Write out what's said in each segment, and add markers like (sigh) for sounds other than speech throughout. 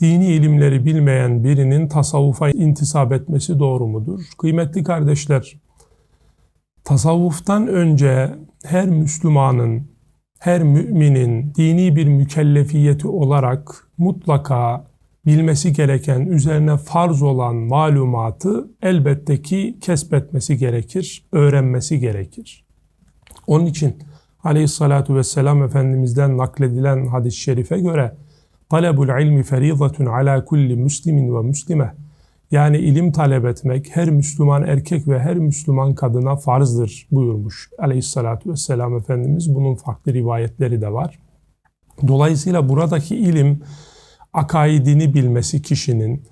dini ilimleri bilmeyen birinin tasavvufa intisap etmesi doğru mudur? Kıymetli kardeşler, tasavvuftan önce her Müslümanın, her müminin dini bir mükellefiyeti olarak mutlaka bilmesi gereken, üzerine farz olan malumatı elbette ki kesbetmesi gerekir, öğrenmesi gerekir. Onun için aleyhissalatu vesselam Efendimiz'den nakledilen hadis-i şerife göre talebul ilmi feridatun ala kulli muslimin ve muslime yani ilim talep etmek her Müslüman erkek ve her Müslüman kadına farzdır buyurmuş aleyhissalatu vesselam Efendimiz. Bunun farklı rivayetleri de var. Dolayısıyla buradaki ilim akaidini bilmesi kişinin,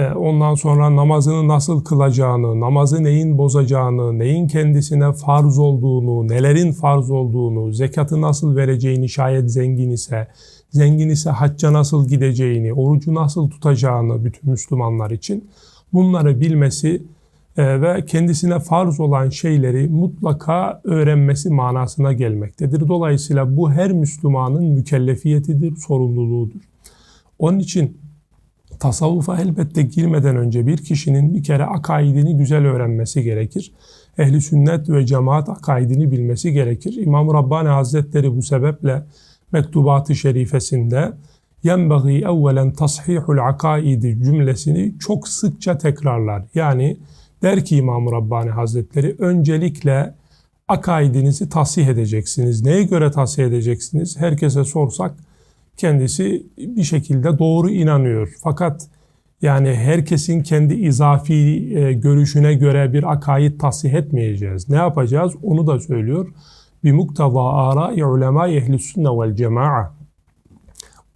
ondan sonra namazını nasıl kılacağını, namazı neyin bozacağını, neyin kendisine farz olduğunu, nelerin farz olduğunu, zekatı nasıl vereceğini şayet zengin ise, zengin ise hacca nasıl gideceğini, orucu nasıl tutacağını bütün Müslümanlar için bunları bilmesi e, ve kendisine farz olan şeyleri mutlaka öğrenmesi manasına gelmektedir. Dolayısıyla bu her Müslümanın mükellefiyetidir, sorumluluğudur. Onun için tasavvufa elbette girmeden önce bir kişinin bir kere akaidini güzel öğrenmesi gerekir. Ehli sünnet ve cemaat akaidini bilmesi gerekir. İmam Rabbani Hazretleri bu sebeple mektubat-ı şerifesinde yenbagî evvelen tashihul akaidi cümlesini çok sıkça tekrarlar. Yani der ki İmam Rabbani Hazretleri öncelikle akaidinizi tasih edeceksiniz. Neye göre tasih edeceksiniz? Herkese sorsak kendisi bir şekilde doğru inanıyor. Fakat yani herkesin kendi izafi e, görüşüne göre bir akaid tasih etmeyeceğiz. Ne yapacağız? Onu da söylüyor. Bir muktava ara ulema ehli sünne vel cema'a.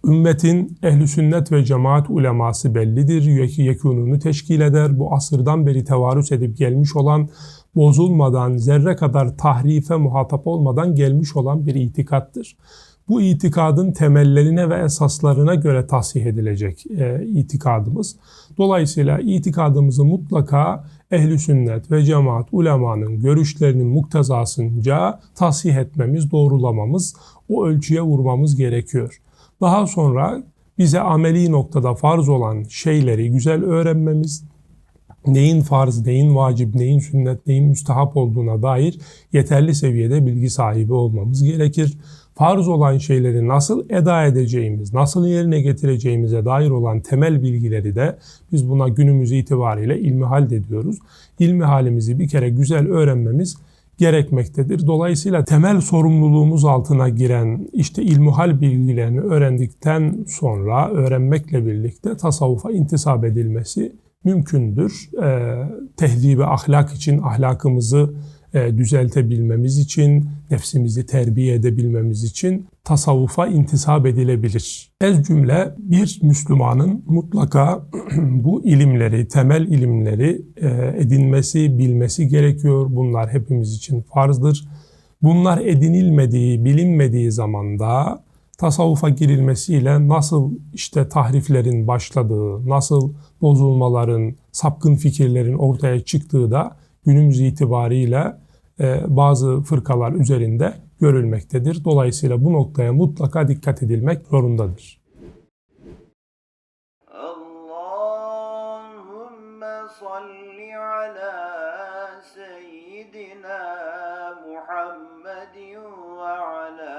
Ümmetin ehli sünnet ve cemaat uleması bellidir. Yekununu teşkil eder. Bu asırdan beri tevarüs edip gelmiş olan bozulmadan, zerre kadar tahrife muhatap olmadan gelmiş olan bir itikattır bu itikadın temellerine ve esaslarına göre tahsih edilecek e, itikadımız. Dolayısıyla itikadımızı mutlaka ehli sünnet ve cemaat ulemanın görüşlerinin muktezasınca tahsih etmemiz, doğrulamamız, o ölçüye vurmamız gerekiyor. Daha sonra bize ameli noktada farz olan şeyleri güzel öğrenmemiz, neyin farz, neyin vacip, neyin sünnet, neyin müstahap olduğuna dair yeterli seviyede bilgi sahibi olmamız gerekir farz olan şeyleri nasıl eda edeceğimiz, nasıl yerine getireceğimize dair olan temel bilgileri de biz buna günümüz itibariyle ilmi hal diyoruz. İlmi halimizi bir kere güzel öğrenmemiz gerekmektedir. Dolayısıyla temel sorumluluğumuz altına giren işte ilmuhal bilgilerini öğrendikten sonra öğrenmekle birlikte tasavvufa intisap edilmesi mümkündür. Ee, tehzibi ahlak için ahlakımızı e, düzeltebilmemiz için, nefsimizi terbiye edebilmemiz için tasavvufa intisap edilebilir. Ez cümle bir Müslümanın mutlaka (clears throat) bu ilimleri, temel ilimleri e, edinmesi, bilmesi gerekiyor. Bunlar hepimiz için farzdır. Bunlar edinilmediği, bilinmediği zamanda tasavvufa girilmesiyle nasıl işte tahriflerin başladığı, nasıl bozulmaların, sapkın fikirlerin ortaya çıktığı da günümüz itibariyle e, bazı fırkalar üzerinde görülmektedir. Dolayısıyla bu noktaya mutlaka dikkat edilmek zorundadır. Muhammedin ve ala